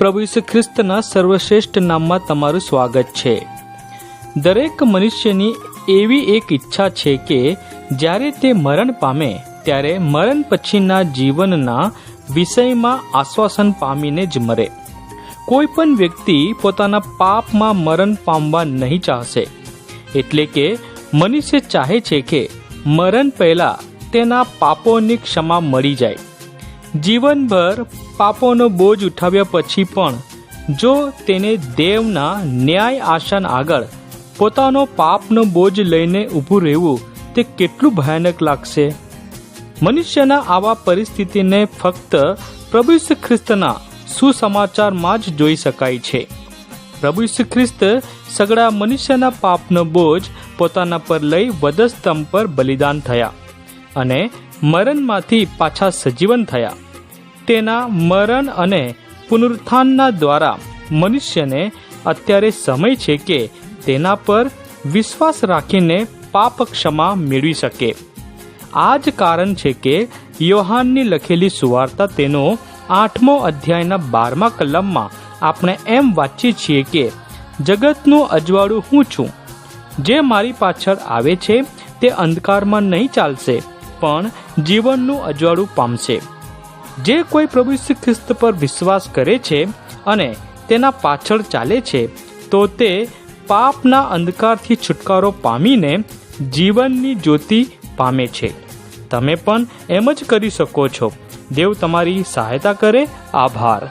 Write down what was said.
પ્રભુ ઈસુ ખ્રિસ્તના સર્વશ્રેષ્ઠ નામમાં તમારું સ્વાગત છે. દરેક મનુષ્યની એવી એક ઈચ્છા છે કે જ્યારે તે મરણ પામે, ત્યારે મરણ પછીના જીવનના વિષયમાં આશ્વાસન પામીને જ મરે. કોઈ પણ વ્યક્તિ પોતાના પાપમાં મરણ પામવા નહીં ચાહશે. એટલે કે મનુષ્ય ચાહે છે કે મરણ પહેલા તેના પાપોની ક્ષમા મળી જાય. જીવનભર પાપોનો બોજ ઉઠાવ્યા પછી પણ જો તેને દેવના ન્યાય આસન આગળ પોતાનો પાપનો બોજ લઈને ઊભું રહેવું તે કેટલું ભયાનક લાગશે? મનુષ્યના આવા પરિસ્થિતિને ફક્ત પ્રભુ ખ્રિસ્તના સુસમાચારમાં જ જોઈ શકાય છે. પ્રભુ ખ્રિસ્ત સગળા મનુષ્યના પાપનો બોજ પોતાના પર લઈ વધસ્તંભ પર બલિદાન થયા. અને મરણમાંથી પાછા સજીવન થયા. તેના મરણ અને પુનરુત્થાનના દ્વારા મનુષ્યને અત્યારે સમય છે કે તેના પર વિશ્વાસ રાખીને પાપ ક્ષમા મેળવી શકે. આ જ કારણ છે કે યોહાનની લખેલી સુવાર્તા તેનો આઠમો અધ્યાયના બારમા કલમમાં આપણે એમ વાંચીએ છીએ કે, જગતનું અજવાળું હું છું. જે મારી પાછળ આવે છે, તે અંધકારમાં નહીં ચાલશે. પણ જીવનનું અજવાળું પામશે જે કોઈ પ્રભુ ઈસુ ખ્રિસ્ત પર વિશ્વાસ કરે છે અને તેના પાછળ ચાલે છે, તો તે પાપના અંધકારથી છુટકારો પામીને જીવનની જ્યોતિ પામે છે. તમે પણ એમ જ કરી શકો છો. દેવ તમારી સહાયતા કરે. આભાર.